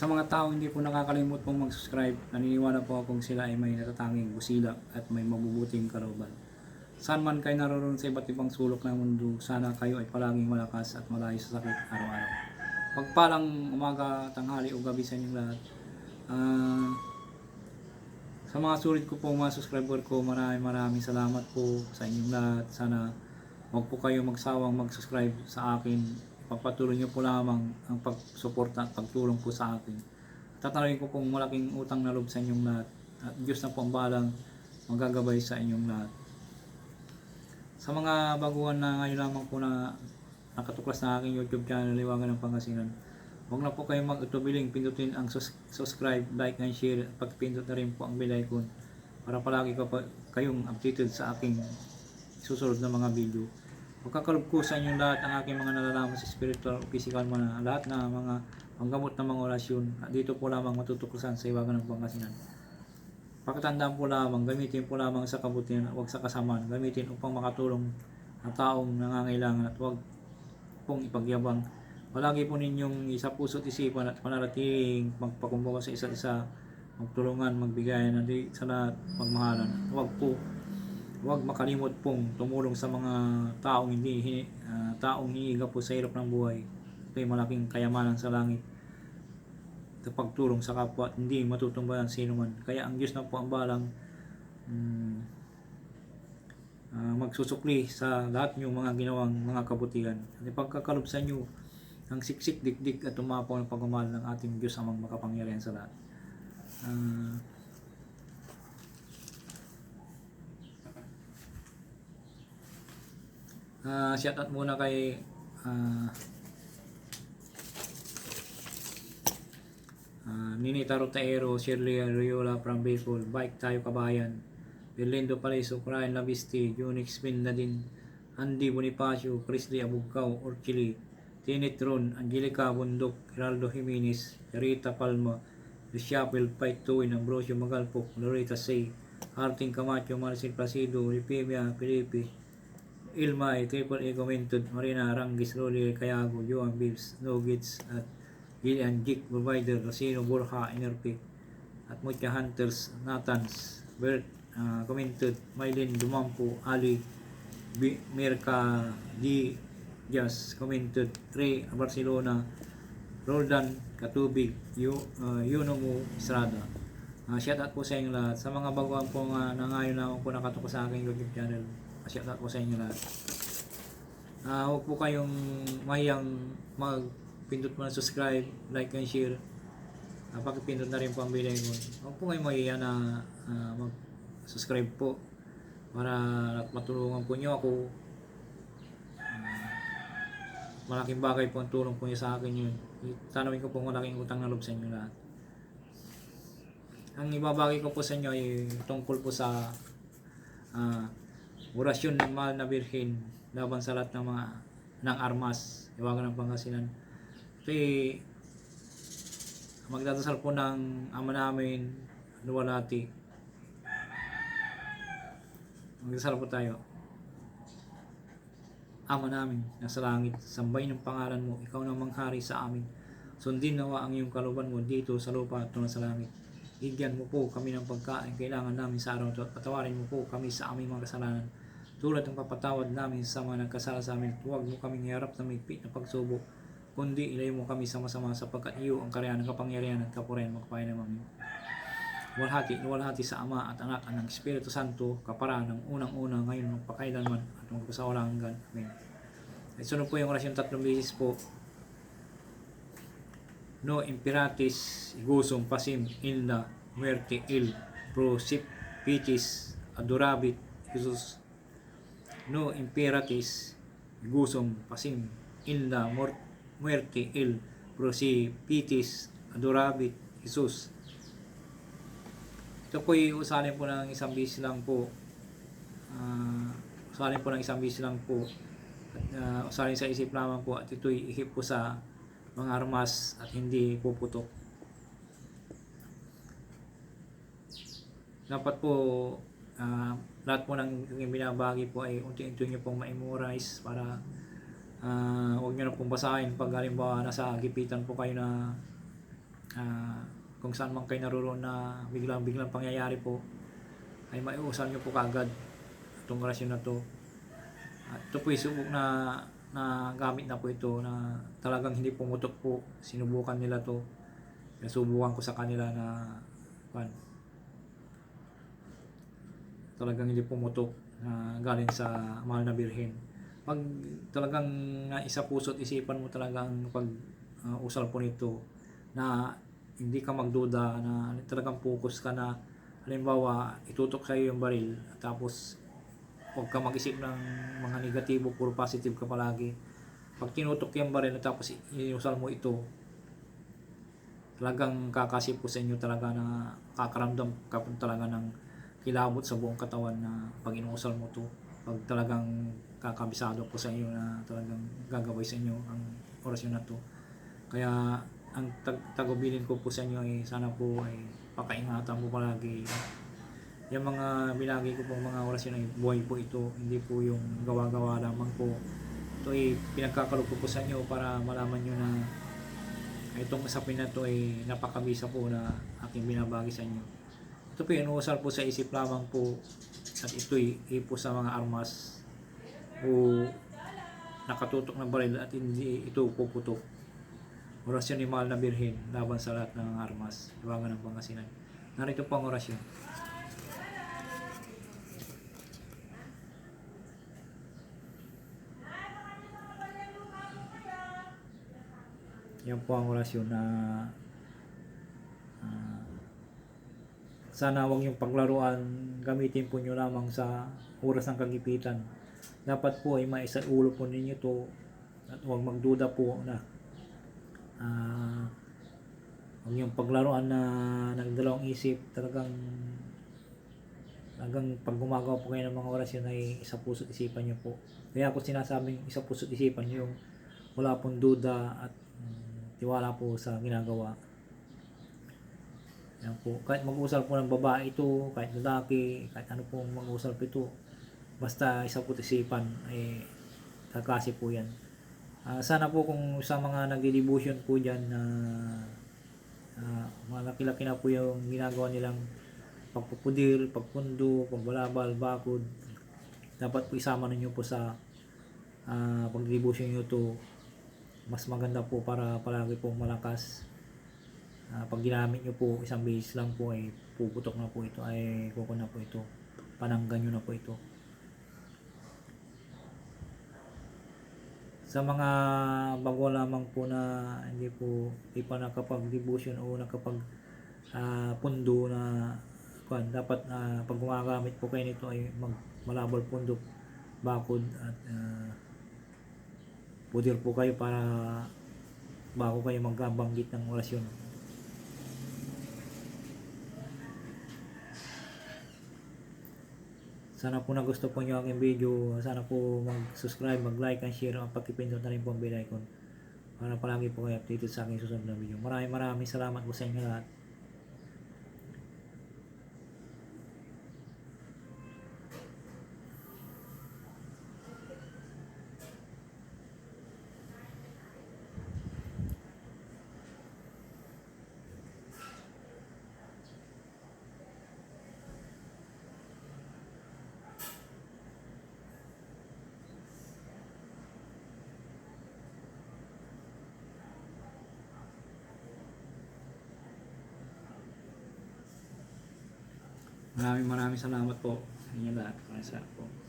Sa mga tao hindi po nakakalimot pong mag-subscribe, naniniwala po akong sila ay may natatanging busilak at may mabubuting kalooban. Saan man kayo naroon sa iba't ibang sulok ng mundo, sana kayo ay palaging malakas at malayo sa sakit araw-araw. Pagpalang umaga, tanghali o gabi sa inyong lahat. Ah, sa mga sulit ko po mga subscriber ko, maraming maraming salamat po sa inyong lahat. Sana huwag po kayo magsawang mag-subscribe sa akin. Pagpatuloy niyo po lamang ang pagsuporta at pagtulong po sa akin. Tatanungin ko pong malaking utang na loob sa inyong lahat. At Diyos na po ang balang magagabay sa inyong lahat. Sa mga baguhan na ngayon lamang po na nakatuklas na aking YouTube channel, Liwangan ng Pangasinan, huwag na po kayong mag-utubiling pindutin ang sus- subscribe, like, and share at pagpindot na rin po ang bell icon para palagi ka pa, kayong updated sa aking susunod na mga video. Magkakalog ko sa inyong lahat ang aking mga nalalaman sa spiritual o physical man na lahat na mga panggamot ng mga orasyon at dito po lamang matutuklasan sa Iwagan ng Pangasinan. Pakatandaan po lamang, gamitin po lamang sa kabutihan at huwag sa kasamaan. Gamitin upang makatulong ang taong nangangailangan at huwag pong ipagyabang. Palagi po ninyong isa puso't isipan at panaratiling magpakumbaga sa isa't isa, magtulungan, magbigayan, at di sa lahat, magmahalan. At Huwag po, huwag makalimot pong tumulong sa mga taong hindi, hi- ah, taong hinihiga po sa hirap ng buhay. Ito'y malaking kayamanan sa langit sa pagtulong sa kapwa at hindi matutumbayan sino man. Kaya ang Diyos na po ang balang mm, ah, magsusukli sa lahat niyong mga ginawang mga kabutihan. At ipagkakalob sa inyo ang siksik, dikdik at tumapaw ng pagmamahal ng ating Diyos amang makapangyarihan sa lahat. Ah, Ah, shout out muna kay ah, ah, Nini Tarotaero, Shirley Ariola from Bicol, Bike Tayo Kabayan, Berlindo Paliso, Ryan Labisti, Unix Bindadin, Andy Bonifacio, Chrisley Abugao, Orchili, Tinit Ron, Angelica Bundok, Geraldo Jimenez, Rita Palma, Luciapel Pike Tuwin, Ambrosio Magalpok, Loretta Say, Arting Camacho, Marcel Placido, Ripimia, Felipe, Ilma, Triple A Commented, Marina Arangis, Rolly Cayago, Joan Bibbs, Nogits, at Gillian Gick, Provider, Rosino Borja, NRP, at Mucha Hunters, Nathans, Bert, uh, Commented, Mylene Dumampo, Ali, B- Mirka, D. Jas, Commented, Ray, Barcelona, Roldan, Katubig, Yu, uh, Yunomo, Estrada. Uh, shout out po sa inyo lahat. Sa mga baguhan po nga na ngayon na po nakatuko sa aking YouTube channel, shout out po sa inyo lahat. Ah, huwag po kayong mahiyang magpindot mo ng subscribe, like and share. Uh, pakipindot na rin po ang bell icon. Huwag po kayong mahiya na ah, mag-subscribe po para matulungan po nyo ako. Ah, malaking bagay po ang tulong po niyo sa akin yun. Tanawin ko po malaking utang na loob sa inyo lahat. Ang ibabagay ko po sa inyo ay tungkol po sa ah, orasyon ng mahal na birhen laban sa lahat ng mga ng armas, iwagan ng Pangasinan. Ay magdadasal po ng ama namin, luwalati. Magdasal po tayo. Ama namin, nasa langit, sambay ng pangalan mo, ikaw na manghari sa amin. Sundin nawa ang iyong kaluban mo dito sa lupa at sa langit. Bigyan mo po kami ng pagkain kailangan namin sa araw ito at patawarin mo po kami sa aming mga kasalanan. Tulad ng papatawad namin sa mga nagkasala sa amin, huwag mo kaming iharap na may pit na pagsubok, kundi ilay mo kami sama-sama sapagkat iyo ang karyan ng kapangyarihan at kapurihan magpapayan namin. Walhati, walhati sa Ama at Anak at ng Espiritu Santo, kapara ng unang-una ngayon magpakailanman at magpasawalang hanggan. Amen. At sunod po yung orasyon tatlong bisis po. No imperatis igusum pasim illa muerte il procipitis adorabit Jesus no imperatis igusum pasim illa mor- muerte il procipitis adorabit Jesus. Ito po usalin po ng isang bis lang po. Ah, usalin po ng isang bis lang po. At uh, usalin sa isip lamang po at ito'y ihip po sa mga armas at hindi puputok. Dapat po ah, lahat po ng yung binabagi po ay unti-unti nyo pong ma-memorize para ah, huwag nyo na pong basahin pag halimbawa nasa gipitan po kayo na ah, kung saan man kayo naroon na biglang-biglang pangyayari po, ay maiusan nyo po kagad itong orasyon na to. At ito po subok na na gamit na po ito na talagang hindi pumutok po. Sinubukan nila to. Nasubukan ko sa kanila na pan, talagang hindi pumutok na galing sa mahal na birhen. Pag talagang na isa puso't isipan mo talagang pag uh, usal po nito na hindi ka magduda na talagang focus ka na halimbawa itutok sa iyo yung baril tapos huwag ka mag-isip ng mga negatibo puro positive ka palagi pag tinutok yung baril tapos iusal mo ito talagang kakasip po sa inyo talaga na kakaramdam ka po talaga ng kilabot sa buong katawan na pag inuusal mo to pag talagang kakabisado po sa inyo na talagang gagawin sa inyo ang orasyon na to. Kaya ang tag tagubilin ko po sa inyo ay sana po ay pakaingatan po palagi. Yung mga binagi ko pong mga orasyon ay buhay po ito hindi po yung gawa-gawa lamang po. Ito ay pinagkakalog ko po sa inyo para malaman nyo na itong usapin na to ay napakabisa po na aking binabagi sa inyo ito po inuusal po sa isip lamang po at ito'y ipo sa mga armas o nakatutok na baril at hindi ito puputok. Orasyon ni Mahal na Birhen laban sa lahat ng armas. Iwagan ng Pangasinan. Narito po ang orasyon. Yan po ang orasyon na sana wag yung paglaruan gamitin po nyo lamang sa oras ng kagipitan. Dapat po ay maisa ulo po ninyo to at huwag magduda po na ah huwag yung paglaruan na nagdalawang isip. Talagang talagang pag gumagawa po kayo ng mga orasyon ay isa puso't isipan nyo po. Kaya ako sinasabing isa puso't isipan yung wala pong duda at mm, tiwala po sa ginagawa yan po. Kahit mag-usal po ng babae ito kahit lalaki kahit ano pong mag-usal po ito basta isa puso't isipan ay kaklase po yan. Ah, sana po kung sa mga nagdi-devotion po dyan na uh, malaki-laki na po yung ginagawa nilang pagpupudir, pagpundo, pagbalabal, bakod dapat po isama ninyo po sa uh, pag-devotion nyo to. Mas maganda po para palagi pong malakas Ah, pag ginamit nyo po isang base lang po ay puputok na po ito ay kuko na po ito. Pananggan nyo na po ito. Sa mga bago lamang po na hindi po di pa nakapag-devotion o nakapag ah, pundo na kuan dapat na pag gumagamit po kayo nito ay mag malabal pundo bakod at ah, pudir po kayo para bago kayo magkabanggit ng orasyon Sana po na gusto po nyo ang aking video. Sana po mag-subscribe, mag-like, and share. Ang pagkipindot na rin po ang bell icon. Para palagi po kayo updated sa aking susunod na video. Maraming maraming salamat po sa inyo lahat. Maraming maraming salamat po sa inyo lahat. Maraming salamat po.